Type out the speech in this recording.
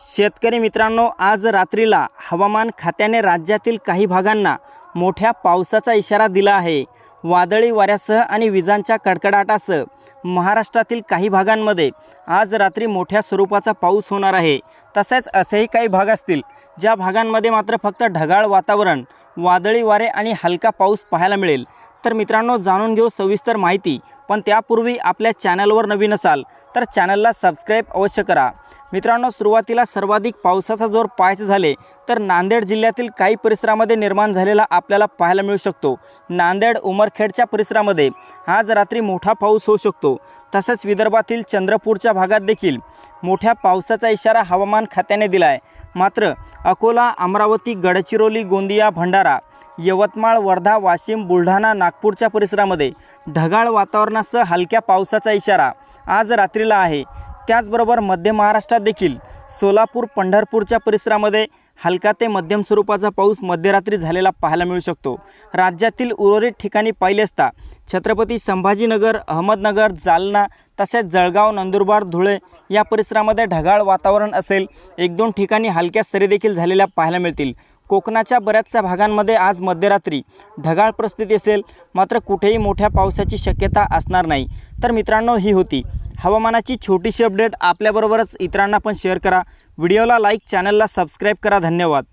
शेतकरी मित्रांनो आज रात्रीला हवामान खात्याने राज्यातील काही भागांना मोठ्या पावसाचा इशारा दिला आहे. वादळी वाऱ्यासह आणि विजांच्या कडकडाटासह महाराष्ट्रातील काही भागांमध्ये आज रात्री मोठ्या स्वरूपाचा पाऊस होणार आहे. तसेच असेही काही भाग असतील ज्या भागांमध्ये मात्र फक्त ढगाळ वातावरण वादळी वारे आणि हलका पाऊस पाहायला मिळेल. तर मित्रांनो जाणून घेऊ सविस्तर माहिती पण त्यापूर्वी आपल्या चॅनलवर नवीन असाल तर चॅनलला सबस्क्राईब अवश्य करा. मित्रांनो सुरुवातीला सर्वाधिक पावसाचा जोर पाहायचे झाले तर नांदेड जिल्ह्यातील काही परिसरामध्ये निर्माण झालेला आपल्याला पाहायला मिळू शकतो. नांदेड उमरखेडच्या परिसरामध्ये आज रात्री मोठा पाऊस होऊ शकतो. तसंच विदर्भातील चंद्रपूरच्या भागात देखील मोठ्या पावसाचा इशारा हवामान खात्याने दिला आहे मात्र अकोला अमरावती गडचिरोली गोंदिया भंडारा यवतमाळ वर्धा वाशिम बुलढाणा नागपूरच्या परिसरामध्ये ढगाळ वातावरणासह हलक्या पावसाचा इशारा आज रात्रीला आहे. त्याचबरोबर मध्य महाराष्ट्रात देखील सोलापूर पंढरपूरच्या परिसरामध्ये हलका ते मध्यम स्वरूपाचा पाऊस मध्यरात्री झालेला पाहायला मिळू शकतो. राज्यातील उर्वरित ठिकाणी पाहिले असता छत्रपती संभाजीनगर अहमदनगर जालना तसेच जळगाव नंदुरबार धुळे या परिसरामध्ये ढगाळ वातावरण असेल. एक दोन ठिकाणी हलक्या सरी देखील झालेल्या पाहायला मिळतील. कोकणाच्या बऱ्याचशा भागांमध्ये आज मध्यरात्री ढगाळ परिस्थिती असेल. मात्र कुठेही मोठ्या पावसाची शक्यता असणार नाही. तर मित्रांनो ही होती हवामानाची छोटीशी अपडेट. आपल्याबरोबरच इतरांना पण शेअर करा. व्हिडिओला लाईक चॅनलला सबस्क्राईब करा. धन्यवाद.